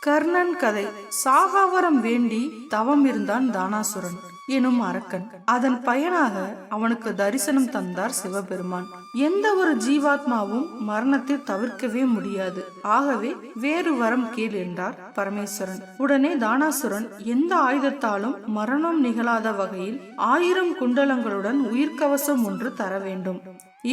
கர்ணன் கதை. சாகாவரம் வேண்டி தவம் இருந்தான் தானாசுரன் எனும் அரக்கன். அதன் பயனாக அவனுக்கு தரிசனம் தந்தார் சிவபெருமான். எந்த ஒரு ஜீவாத்மாவும் மரணத்தை தவிர்க்கவே முடியாது. ஆகவே வேறு வரம் கீழ் என்றார் பரமேஸ்வரன். உடனே தானாசுரன் எந்த ஆயுதத்தாலும் மரணம் நிகழாத வகையில் ஆயிரம் குண்டலங்களுடன் உயிர்க்கவசம் ஒன்று தர வேண்டும்.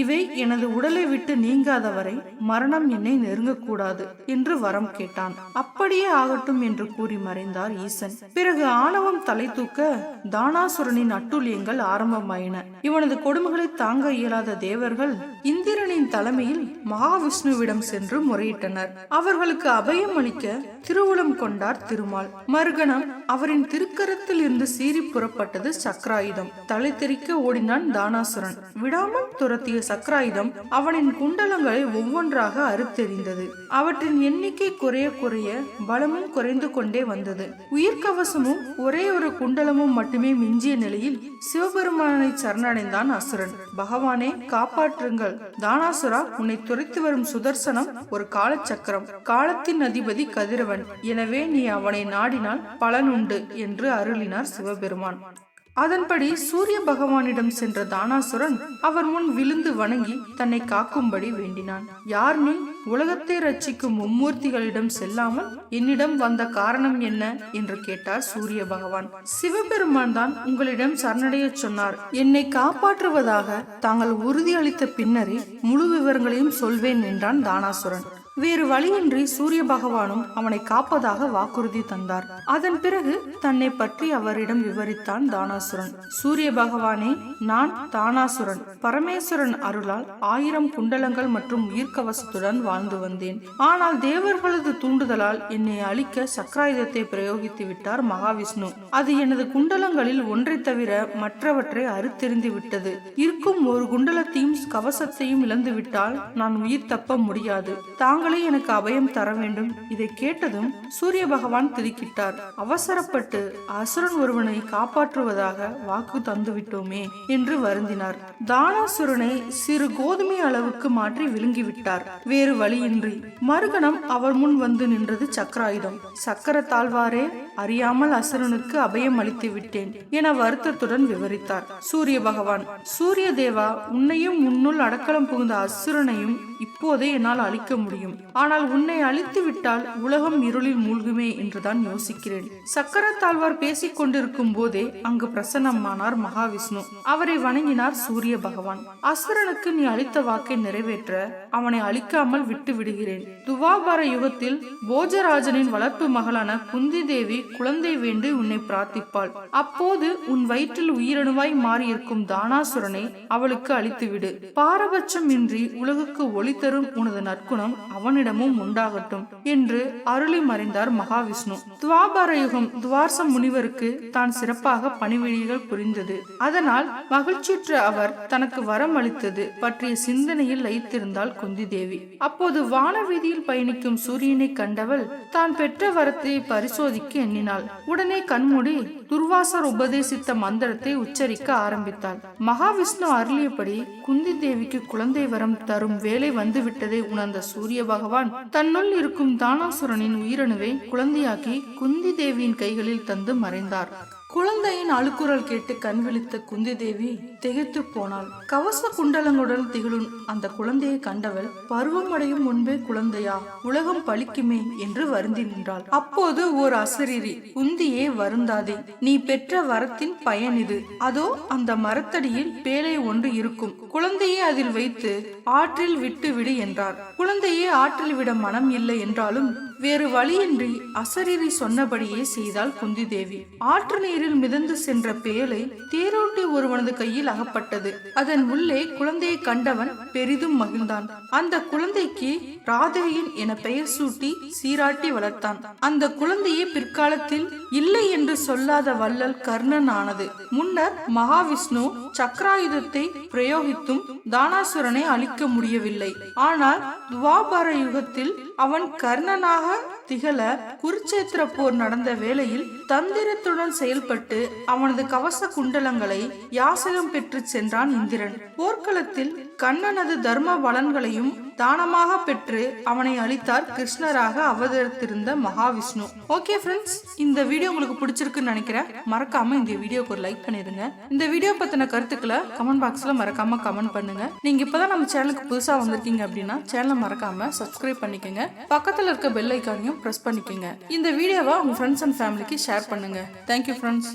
இவை எனது உடலை விட்டு நீங்காதவரை மரணம் என்னை நெருங்கக்கூடாது என்று வரம் கேட்டான். அப்படியே ஆகட்டும் என்று கூறி மறைந்தார் ஈசன். பிறகு ஆணவம் தலை தூக்க தானாசுரனின் அட்டுழியங்கள் ஆரம்பமாயின. இவனது கொடுமைகளை தாங்க இயலாத தேவர்கள் இந்திரனின் தலைமையில் மகாவிஷ்ணுவிடம் சென்று முறையிட்டனர். அவர்களுக்கு அபயம் அளிக்க திருவுளம் கொண்டார் திருமால். மறுகணம் அவரின் திருக்கரத்தில் இருந்து சீறி புறப்பட்டது சக்கராயுதம். தலை தெறிக்க ஓடினான் தானாசுரன். விடாமல் துரத்திய சக்கராயுதம் அவனின் குண்டலங்களை ஒவ்வொன்றாக அறுத்தெறிந்தது. அவற்றின் எண்ணிக்கை குறைய குறைய பலமும் குறைந்து கொண்டே வந்தது. உயிர்கவசமும் ஒரே ஒரு குண்டலமும் மட்டுமே மிஞ்சிய நிலையில் சிவபெருமானை சரணடைந்தான் அசுரன். பகவானே காப்பாற்றுங்கள். தானாசுரா உன்னை துரைத்து வரும் சுதர்சனம் ஒரு காலச்சக்கரம். காலத்தின் அதிபதி கதிரவன். எனவே நீ அவனை நாடினால் பலனுண்டு என்று அருளினார் சிவபெருமான். அதன்படி சூரிய பகவானிடம் சென்ற தானாசுரன் அவர் முன் விழுந்து வணங்கி தன்னை காக்கும்படி வேண்டினான். யார் நீ? உலகத்தை ரட்சிக்கும் மும்மூர்த்திகளிடம் செல்லாமல் என்னிடம் வந்த காரணம் என்ன? என்று கேட்டார் சூரிய பகவான். சிவபெருமான் தான் உங்களிடம் சரணடைய சொன்னார். என்னை காப்பாற்றுவதாக தாங்கள் உறுதியளித்த பின்னரே முழு விவரங்களையும் சொல்வேன் என்றான் தானாசுரன். வேறு வழியின்றி சூரிய பகவானும் அவனை காப்பதாக வாக்குறுதி தந்தார். அதன் பிறகு தன்னை பற்றி அவரிடம் விவரித்தான் தானாசுரன். சூரிய பகவானே நான் தானாசுரன். பரமேஸ்வரன் அருளால் ஆயிரம் குண்டலங்கள் மற்றும் உயிர்கவசத்துடன் வாழ்ந்து வந்தேன். ஆனால் தேவர்களது தூண்டுதலால் என்னை அழிக்க சக்கராயுதத்தை பிரயோகித்து விட்டார் மகாவிஷ்ணு. அது எனது குண்டலங்களில் ஒன்றை தவிர மற்றவற்றை அறுத்தெறிந்து விட்டது. இருக்கும் ஒரு குண்டலத்தையும் கவசத்தையும் இழந்துவிட்டால் நான் உயிர் தப்ப முடியாது. தாங்களே எனக்கு அபயம் தர வேண்டும். இதை கேட்டதும் சூரிய பகவான் திடுக்கிட்டார். அவசரப்பட்டு அசுரன் ஒருவனை காப்பாற்றுவதாக வாக்கு தந்துவிட்டோமே என்று வருந்தினார். தானாசுரனை சிறு கோதுமை அளவுக்கு மாற்றி விழுங்கிவிட்டார் வேறு வழியின்றி மறுகணம் அவர் முன் வந்து நின்றது சக்கராயுதம். சக்கர தாழ்வாரே அறியாமல் அசுரனுக்கு அபயம் அளித்து விட்டேன் என வருத்தத்துடன் விவரித்தார். சூரிய பகவான் சூரிய தேவா உன்னையும் உன்னுள் அடக்கலம் புகுந்த அசுரனையும் இப்போதே என்னால் அழிக்க முடியும். ஆனால் உன்னை அழித்து விட்டால் உலகம் இருளில் மூழ்குமே என்றுதான் யோசிக்கிறேன். சக்கரத்தாழ்வார் பேசிக் கொண்டிருக்கும் போதே அங்கு பிரசன்னமானார் மகாவிஷ்ணு. அவரை வணங்கினார் சூரிய பகவான். அசுரனுக்கு நீ அளித்த வாக்கை நிறைவேற்ற அவனை அழிக்காமல் விட்டு விடுகிறேன். துவாபார யுகத்தில் போஜராஜனின் வளர்ப்பு மகளான குந்தி தேவி குழந்தை வேண்டு உன்னை பிரார்த்திப்பாள். அப்போது உன் வயிற்றில் உயிரணுவாய் மாறியிருக்கும் தானாசுரனை அவளுக்கு அளித்துவிடு. பாரபட்சம் இன்றி உலகுக்கு ஒளி தரும் உனது நற்குணம் அவனிடமும் உண்டாகட்டும் என்று அருளி மறைந்தார் மகாவிஷ்ணு. துவாபர யுகம் துவார்ச முனிவருக்கு தான் சிறப்பாக பணிவிழிகள் புரிந்தது. அதனால் மகிழ்ச்சியுற்ற அவர் தனக்கு வரம் அளித்தது பற்றிய சிந்தனையில் லயித்திருந்தாள் குந்தி தேவி அப்போது வானவீதியில் பயணிக்கும் சூரியனை கண்டவள் தான் பெற்ற வரத்தை பரிசோதிக்க எண்ணினாள். உடனே கண்மூடி துர்வாசர் உபதேசித்த மந்திரத்தை உச்சரிக்க ஆரம்பித்தாள். மகாவிஷ்ணு அருளியபடி குந்தி தேவிக்கு குழந்தை வரம் தரும் வேலை வந்துவிட்டதை உணர்ந்த சூரிய பகவான் தன்னுள் இருக்கும் தானாசுரனின் உயிரணுவை குழந்தையாக்கி குந்தி தேவியின் கைகளில் தந்து மறைந்தார். குழந்தையின் அழுக்குரல் கேட்டு கண் விழித்த குந்தி தேவி திகைத்து போனாள். கவச குண்டலங்களுடன் திகழும் அந்த குழந்தையை கண்டவள் பருவமடையும் முன்பே குழந்தையா உலகம் பழிக்குமே என்று வருந்தி நின்றாள். அப்போது ஓர் அசரீரி குந்தியே வருந்தாதே நீ பெற்ற வரத்தின் பயன் இது. அதோ அந்த மரத்தடியில் பேழை ஒன்று இருக்கும். குழந்தையை அதில் வைத்து ஆற்றில் விட்டு விடு என்றார். குழந்தையே ஆற்றில் விட மனம் இல்லை என்றாலும் வேறு வழியின்றி அசரீரி சொன்னபடியே செய்தாள் குந்தி தேவி ஆற்று நீரில் மிதந்து சென்ற பேழை தேரோட்டி ஒருவனது கையில் அகப்பட்டது. அதன் உள்ளே குழந்தையை கண்டவன் பெரிதும் மகிழ்ந்தான். அந்த குழந்தைக்கு ராதேயன் என பெயர் சூட்டி சீராட்டி வளர்த்தான். அந்த குழந்தையே பிற்காலத்தில் இல்லை என்று சொல்லாத வள்ளல் கர்ணன் ஆனது முன்னர் மகாவிஷ்ணு சக்கராயுதத்தை பிரயோகித்தும் தானாசுரனை அழிக்க முடியவில்லை. ஆனால் துவாபர யுகத்தில் அவன் கர்ணனாக திகழ குருச்சேத்திர போர் நடந்த வேளையில் தந்திரத்துடன் செயல்பட்டு அவனது கவச குண்டலங்களை யாசகம் பெற்று சென்றான் இந்திரன். போர்க்களத்தில் கண்ணனது தர்ம பலன்களையும் தானமாக பெற்று அவனை அளித்தார் கிருஷ்ணராக அவதரித்திருந்த மகாவிஷ்ணு. ஓகே ஃப்ரெண்ட்ஸ் இந்த வீடியோ உங்களுக்கு பிடிச்சிருக்குன்னு நினைக்கிறேன். மறக்காம இந்த வீடியோக்கு ஒரு லைக் பண்ணிருங்க. இந்த வீடியோ பத்தின கருத்துக்களை கமெண்ட் பாக்ஸ்ல மறக்காம கமெண்ட் பண்ணுங்க. நீங்க இப்பதான் நம்ம சேனலுக்கு புதுசா வந்திருக்கீங்க அப்படின்னா சேனலை மறக்காம சப்ஸ்கிரைப் பண்ணிக்கோங்க. பக்கத்துல இருக்க பெல் ஐக்கானையும் பிரஸ் பண்ணிக்கோங்க. இந்த வீடியோவை உங்க ஃப்ரெண்ட்ஸ் அண்ட் ஃபேமிலிக்கு ஷேர் பண்ணுங்க. Thank you friends